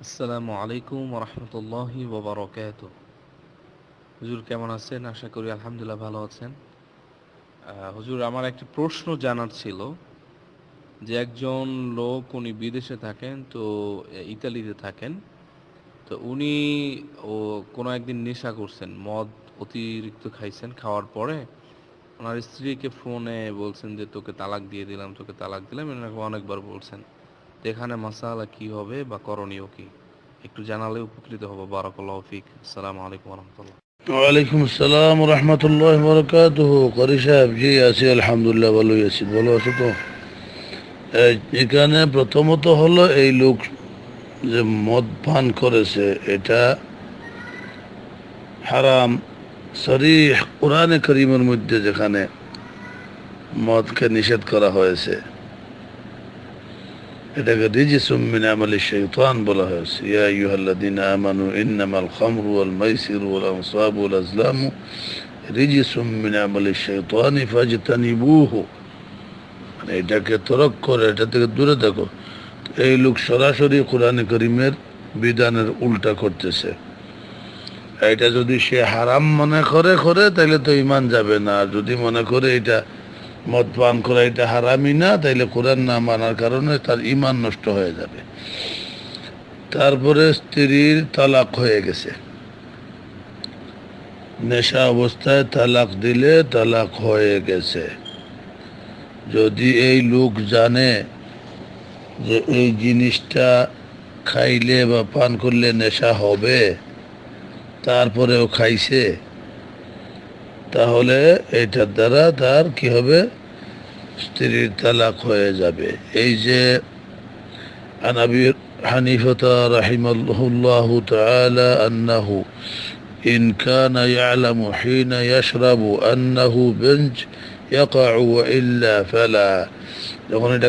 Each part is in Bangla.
আসসালামু আলাইকুম রহমতুল্লাহি ওবরকাত। হুজুর কেমন আছেন? আশা করি আলহামদুলিল্লাহ ভালো আছেন। হুজুর, আমার একটি প্রশ্ন জানার ছিল যে একজন লোক উনি বিদেশে থাকেন, তো ইতালিতে থাকেন, তো উনি, ও, কোনো একদিন নেশা করছেন, মদ অতিরিক্ত খাইছেন খাওয়ার পরে। ওনার স্ত্রীকে ফোনে বলছেন যে, তোকে তালাক দিয়ে দিলাম, তোকে তালাক দিলাম। এরকম অনেকবার বলছেন। এখানে মাসালা কি হবে বা করণীয় কি? একটু জানালে উপকৃত হব। বারাকাল্লাহ আসসালামু আলাইকুম রহমতুল্লাহ ওয়ালাইকুম আসসালাম রহমতুল্লাহ করি সাহেব, জি আছি, আলহামদুলিল্লাহ আছি। ভালো আছো তো? এখানে প্রথমত হলো এই লোক যে মদ পান করেছে, এটা হারাম। সরি কোরআনে করিমের মধ্যে যেখানে মদকে নিষেধ করা হয়েছে। এটাকে রিজিসুম মিন আমালি শাইতান বলা হয়েছে। ইয়া আইয়ুহাল্লাযীনা আমানু ইন্নামাল খামরু ওয়াল মাইসিরু ওয়াল আনসাবু ওয়াল আজলামু রিজিসুম মিন আমালি শাইতানি ফাজতানিবুহু। মানে এটাকে তরক করে, এটা থেকে দূরে থাকো। এই লোক সরাসরি কোরআনে করিমের বিধানের উল্টা করতেছে। এটা যদি সে হারাম মনে করে করে তাহলে তো ইমান যাবে না। আর যদি মনে করে এটা মদ পান করা এটা হারামি না, তাইলে কোরআন না মানার কারণে তার ইমান নষ্ট হয়ে যাবে। তারপরে স্ত্রীর তালাক হয়ে গেছে। নেশা অবস্থায় তালাক দিলে তালাক হয়ে গেছে। যদি এই লোক জানে যে এই জিনিসটা খাইলে বা পান করলে নেশা হবে, তারপরেও খাইছে তাহলে এটার দ্বারা তার কি হবে? স্ত্রীর তালাক হয়ে যাবে। এই যে যখন এটা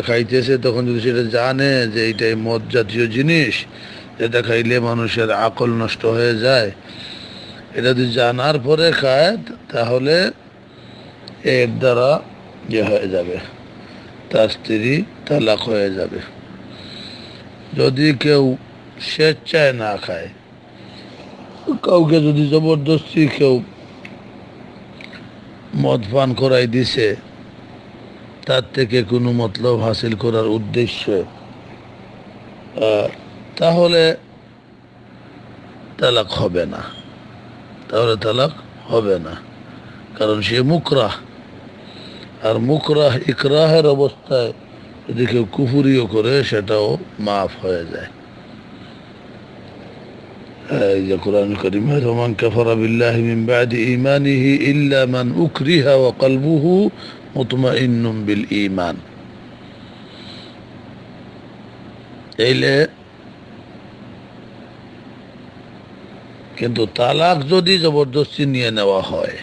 খাইতেছে, তখন যদি সেটা জানে যে এটাই মদ জাতীয় জিনিস যেটা খাইলে মানুষের আকল নষ্ট হয়ে যায়। এটা যদি জানার পরে খায়, তাহলে এর দ্বারা ইয়ে হয়ে যাবে। তার স্ত্রী তালাক হয়ে যাবে। যদি কেউ স্বেচ্ছায় না খায়, কাউকে যদি জবরদস্তি কেউ মদ পান করাই দিছে, তার থেকে কোনো মতলব হাসিল করার উদ্দেশ্যে তাহলে তালাক হবে না। তাহলে তালাক হবে না কারণ সে মুকরাহ আর মুকরাহ ইকরাহের অবস্থায় যদি কেউ কুফুরিও করে সেটাও মাফ হয়ে যায় এই যে কোরআন করিম রহমান কাফারা বিল্লাহ মিন বাদি ইমানিহি ইল্লা মান উকরিহা ওয়া কলবুহু মুতমাইন্নুম বিল ঈমান এইলে কিন্তু তালাক যদি জবরদস্তি নিয়ে নেওয়া হয়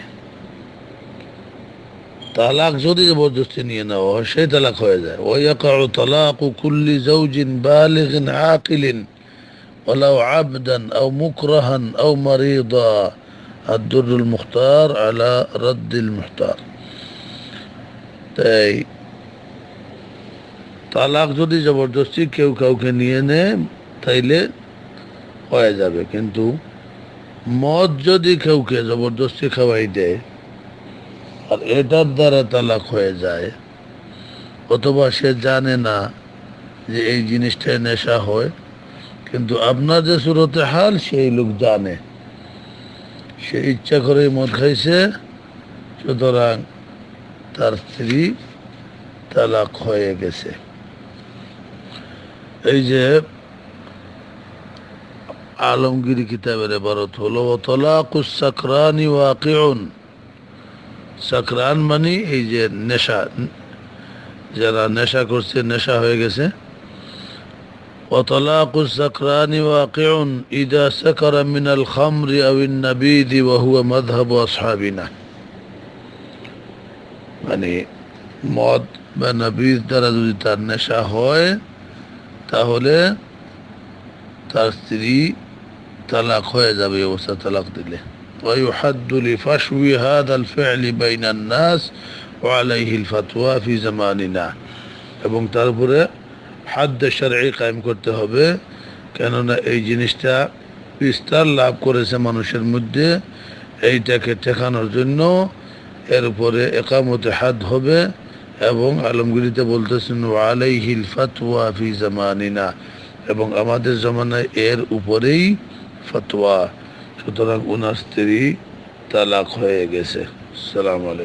তালাক যদি জবরদস্তি নিয়ে নেওয়া হয় সেই তালাক হয়ে যায় ওয়াকাউ তালাকু কুল্লি জাওজিন বালিগিন আকিলিন ولو عبدا أو مكرها أو مريضا الدر المختار على رد المختار তাই তালাক যদি জবরদস্তি কেউ কাউকে নিয়ে নেয় তাইলে হয়ে যাবে কিন্তু মদ যদি কেউকে জবরদস্তি খাওয়াই দেয়, আর এটার দ্বারা তালাক হয়ে যায়, অথবা সে জানে না যে এই জিনিসটায় নেশা হয়, কিন্তু আপনার যে সুরতে হাল, সেই লোক জানে। সে ইচ্ছা করে মদ খাইছে, সুতরাং তার স্ত্রী তালাক হয়ে গেছে। এই যে আলমগীর কিতাবের এবারত হলো ওতলাকুস সাকরানি ওয়াকিউন। সাকরান মানে এই যে নেশা, যারা নেশা করছে, নেশা হয়ে গেছে। ওতলাকুস সাকরানি ওয়াকিউন ইদা সাকারা মিনাল খামরি আউন নাবিদি ওয়াহুয়া মাধহাব আসহাবিনা। মানে মদ বা নাবিজ দ্বারা যদি তার নেশা হয়, তাহলে তার স্ত্রী তালাক হয়ে যাবে এই অবস্থা তালাক দিলে ويحد لفشو هذا الفعل بين الناس وعليه الفتوى في زماننا এবং তারপরে হাদ্দ শারঈ কায়েম করতে হবে কেননা এই জিনিসটা বিস্তার লাভ করেছে মানুষের মধ্যে এইটাকে ঠেকানোর জন্য এর উপরে একামতে হাত হবে এবং আলমগিরিতে বলতেছেন আলাইহিল ফাতওয়া ফি জামানিনা এবং আমাদের জমানায় এর উপরেই ফতোয়া। সুতরাং ওনার স্ত্রী তালাক হয়ে গেছে। সালাম আলাইকুম।